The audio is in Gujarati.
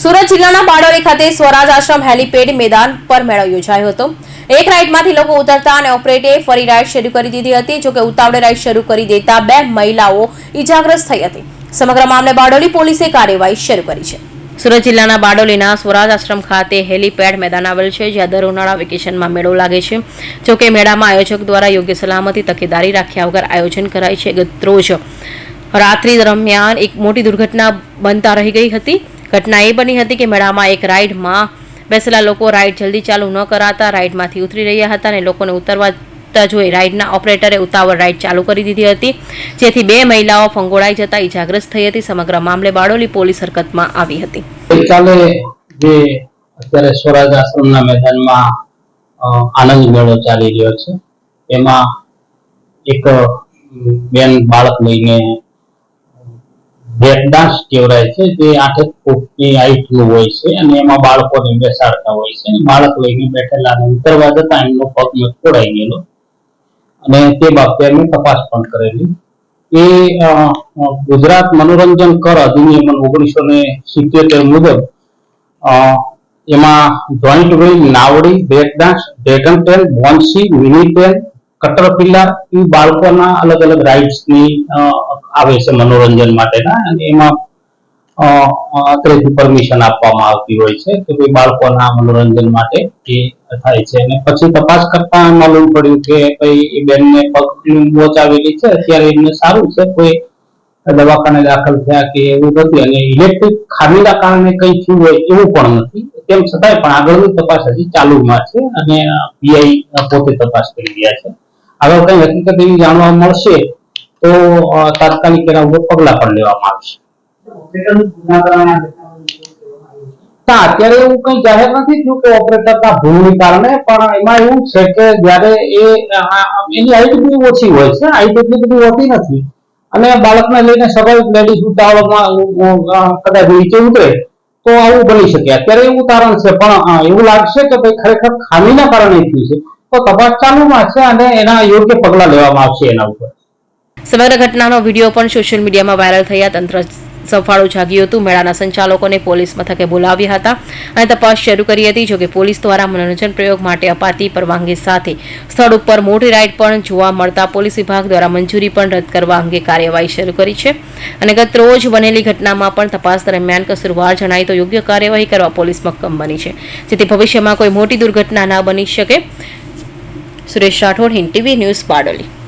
સુરત જિલ્લાના બારડોલી ખાતે સ્વરાજ આશ્રમ હેલીપેડ મેદાન પર મેળો યોજાયો હતો. એક રાઇડમાંથી લોકો ઉતરતા અને ઓપરેટે ફરી રાઇડ શરૂ કરી દીધી હતી, જોકે ઉતાવળે રાઇડ શરૂ કરી દેતા બે મહિલાઓ ઇજાગ્રસ્ત થઈ હતી. સમગ્ર મામલે બારડોલી પોલીસે કાર્યવાહી શરૂ કરી છે. સુરત જિલ્લાના બારડોલીના સ્વરાજ આશ્રમ ખાતે હેલીપેડ મેદાન આવેલ છે, જ્યાં દર ઉનાળા વેકેશનમાં મેળો લાગે છે. જોકે મેળામાં આયોજક દ્વારા યોગ્ય સલામતી, તકેદારી રાખ્યા વગર આયોજન કરાય છે. ગત રોજ રાત્રિ દરમિયાન એક મોટી દુર્ઘટના બનતા રહી ગઈ હતી. ઘટના એ બની હતી કે મેળામાં એક રાઇડમાં બેસેલા લોકો રાઇડ જલ્દી ચાલુ ન કરાતા રાઇડમાંથી ઉતરી રહ્યા હતા અને લોકોને ઉતરવા જોઈ રાઇડના ઓપરેટરે ઉતાવળ રાઇડ ચાલુ કરી દીધી હતી. જેથી બે મહિલાઓ ફંગોળાઈ જતા ઇજાગ્રસ્ત થઈ હતી. સમગ્ર મામલે બારડોલી પોલીસ હરકતમાં આવી હતી. ગઈકાલે જે અત્યારે સ્વરાજ આશ્રમના મેદાનમાં આનંદ મેળો ચાલી રહ્યો છે. એમાં એક બેન બાળક લઈને બ્રેક ડાન્સ કહેવાય છે જે આઠેક ફૂટની હાઈટનું હોય છે અને એમાં બાળકોને બેસાડતા હોય છે. બાળક લઈને બેઠેલા અને ઉતરવા જતા એમનો પગ મચકોડાઈ ગયેલો. અને તે બાબતે અમે તપાસ પણ કરેલી. એ ગુજરાત મનોરંજન કર અધિનિયમ ઓગણીસો ને સિત્યોતેર મુજબ એમાં જોઈન્ટ વ્હીલ નાવડી breakdance dragon tail બોન્સી mini tail caterpillar એ બાળકોના અલગ અલગ રાઇડ્સની અ, આવે છે મનોરંજન માટેના અને એમાં અત્રેથી પરમિશન આપવામાં આવતી હોય છે કે ભાઈ બાળકોના મનોરંજન માટે એ થાય છે અને પછી તપાસ કરતા માલુમ પડ્યું કે ભાઈ એ બેનને પગની મોચ આવેલી છે, અત્યારે એમને સારું છે. કોઈ દવાખાને દાખલ થયા કે એવું નથી અને ઇલેક્ટ્રિક ખામીના કારણે કઈ થયું હોય એવું પણ નથી. તેમ છતાંય પણ આગળની તપાસ હજી ચાલુમાં છે અને પીઆઈ પોતે તપાસ કરી રહ્યા છે. આગળ કઈ હકીકત એવી જાણવા મળશે તો તાત્કાલિક એના ઉપર પગલા પણ લેવામાં આવશે ના અત્યારે એવું કઈ જાહેર નથી થયું કે ઓપરેટરના ભૂલને કારણે પણ એમાં એવું છે કે જ્યારે એ એની હાઈટ બી ઓછી હોય છે હાઈટ એટલી બધી હોતી નથી. અને બાળકને લઈને સ્વાભાવિક લેડીઝ ઉતાવળમાં કદાચ નીચે ઉતરે તો આવું બની શકે. અત્યારે એવું તારણ છે પણ એવું લાગશે કે ભાઈ ખરેખર ખામીના કારણે થયું છે. તો તપાસ ચાલુમાં છે અને એના યોગ્ય પગલા લેવામાં આવશે એના ઉપર. સમગ્ર ઘટનાનો વીડિયો પણ સોશિયલ મીડિયામાં વાયરલ થયા. તંત્ર સફાળું જાગ્યું હતું. મેળાના સંચાલકોને પોલીસ મથકે બોલાવ્યા હતા અને તપાસ શરૂ કરી હતી. જોકે પોલીસ દ્વારા મનોરંજન પ્રયોગ માટે અપાતી પરવાનગી સાથે સ્થળ ઉપર મોટી રાઇડ પણ જોવા મળતા પોલીસ વિભાગ દ્વારા મંજૂરી પણ રદ કરવા અંગે કાર્યવાહી શરૂ કરી છે. અને ગત રોજ બનેલી ઘટનામાં પણ તપાસ દરમિયાન કસુરવાર જણાય તો યોગ્ય કાર્યવાહી કરવા પોલીસ મક્કમ બની છે. જેથી ભવિષ્યમાં કોઈ મોટી દુર્ઘટના ન બની શકે. Suresh Rathod, Hind TV news Bardoli.